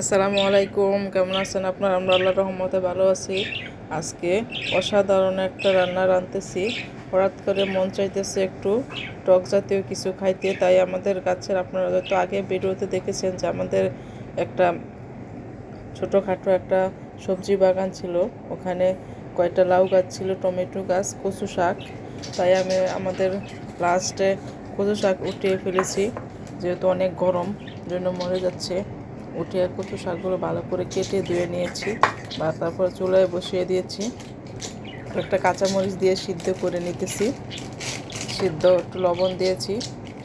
আসসালামু আলাইকুম, কেমন আছেন আপনার? আমরা আল্লাহ রহমতে ভালো আছি। আজকে অসাধারণ একটা রান্না রাঁধতেছি। হঠাৎ করে মন চাইতেছে একটু টক জাতীয় কিছু খাইতে, তাই আমাদের গাছের আপনারা হয়তো আগে ভিডিওতে দেখেছেন যে আমাদের একটা ছোটোখাটো একটা সবজি বাগান ছিল। ওখানে কয়েকটা লাউ গাছ ছিল, টমেটো গাছ, কচু শাক। তাই আমি আমাদের লাস্টে কচু শাক উঠিয়ে ফেলেছি, যেহেতু অনেক গরম, জন্য মরে যাচ্ছে। উঠিয়ে কচু শাকগুলো ভালো করে কেটে ধুয়ে নিয়েছি বা তারপর চুলায় বসিয়ে দিয়েছি। একটা কাঁচামরিচ দিয়ে সিদ্ধ করে নিতেছি। সিদ্ধ একটু লবণ দিয়েছি,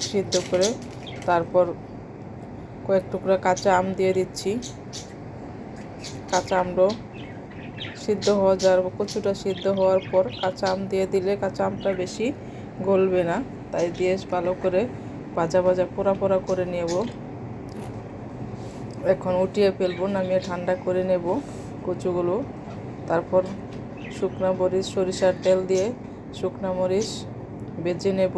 সিদ্ধ করে তারপর কয়েক টুকরা কাঁচা আম দিয়ে দিচ্ছি। কাঁচা আমড়ো সিদ্ধ হওয়া যাওয়ার কচুটা সিদ্ধ হওয়ার পর কাঁচা আম দিয়ে দিলে কাঁচা আমটা বেশি গলবে না। তাই দিয়ে ভালো করে ভাজা ভাজা পোড়া পোড়া করে নেব। এখন উঠিয়ে ফেলব, নামিয়ে ঠান্ডা করে নেব কচুগুলো। তারপর শুকনা মরিচ, সরিষার তেল দিয়ে শুকনা মরিচ বেজে নেব।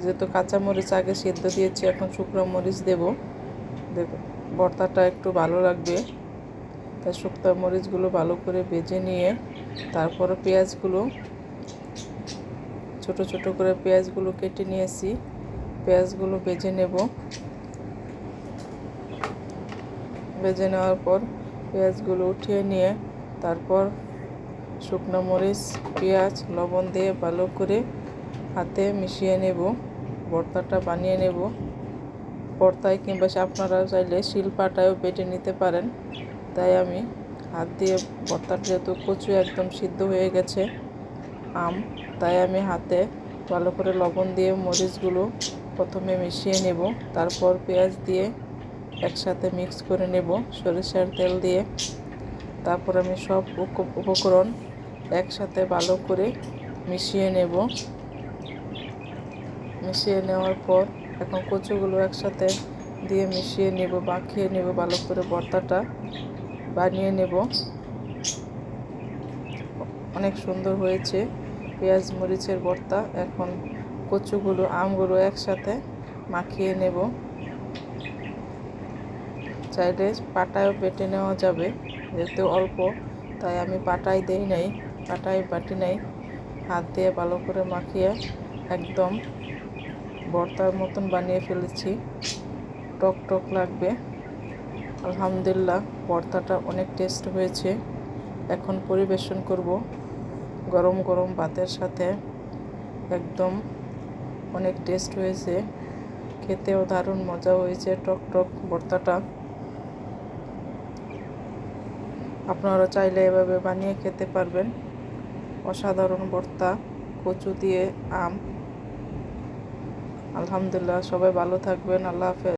যেহেতু কাঁচা মরিচ আগে সেদ্ধ দিয়েছি, এখন শুকনো মরিচ দেব। ভর্তাটা একটু ভালো লাগবে। তাই শুকনো মরিচগুলো ভালো করে বেজে নিয়ে তারপর পেঁয়াজগুলো, ছোট ছোট করে পেঁয়াজগুলো কেটে নিয়েছি। পেঁয়াজগুলো বেজে নেব। ভেজে নেওয়ার পর পেঁয়াজগুলো উঠিয়ে নিয়ে তারপর শুকনো মরিচ, পেঁয়াজ, লবণ দিয়ে ভালো করে হাতে মিশিয়ে নেব। ভর্তাটা বানিয়ে নেব। ভর্তায় কিংবা আপনারা চাইলে শিলপাটায়ও বেটে নিতে পারেন। তাই আমি হাত দিয়ে ভর্তাটা যেহেতু কচু একদম সিদ্ধ হয়ে গেছে, আম, তাই আমি হাতে ভালো করে লবণ দিয়ে মরিচগুলো প্রথমে মিশিয়ে নেব। তারপর পেঁয়াজ দিয়ে একসাথে মিক্স করে নেব, সরিষার তেল দিয়ে। তারপর আমি সব উপকরণ একসাথে ভালো করে মিশিয়ে নেব। মিশিয়ে নেওয়ার পর এখন কচুগুলো একসাথে দিয়ে মিশিয়ে নেব, মাখিয়ে নেব ভালো করে ভর্তাটা। বানিয়ে নেব। অনেক সুন্দর হয়েছে পেঁয়াজ, মরিচের ভর্তা। এখন কচুগুলো, আমগুলো একসাথে মাখিয়ে নেব। চাইলে পাটায়ও বেটে নেওয়া যাবে, যেহেতু অল্প, তাই আমি পাটায় দেই নাই, পাটায় বাটি নাই, হাত দিয়ে ভালো করে মাখিয়ে একদম ভর্তার মতন বানিয়ে ফেলেছি। টক টক লাগবে। আলহামদুলিল্লাহ, ভর্তাটা অনেক টেস্ট হয়েছে। এখন পরিবেশন করব গরম গরম ভাতের সাথে। একদম অনেক টেস্ট হয়েছে। খেতেও দারুণ মজা হয়েছে টক টক ভর্তাটা। আপনারা চাইলে এভাবে বানিয়ে খেতে পারবেন। অসাধারণ ভর্তা, কচু দিয়ে আম। আলহামদুলিল্লাহ, সবাই ভালো থাকবেন, আল্লাহ হাফেজ।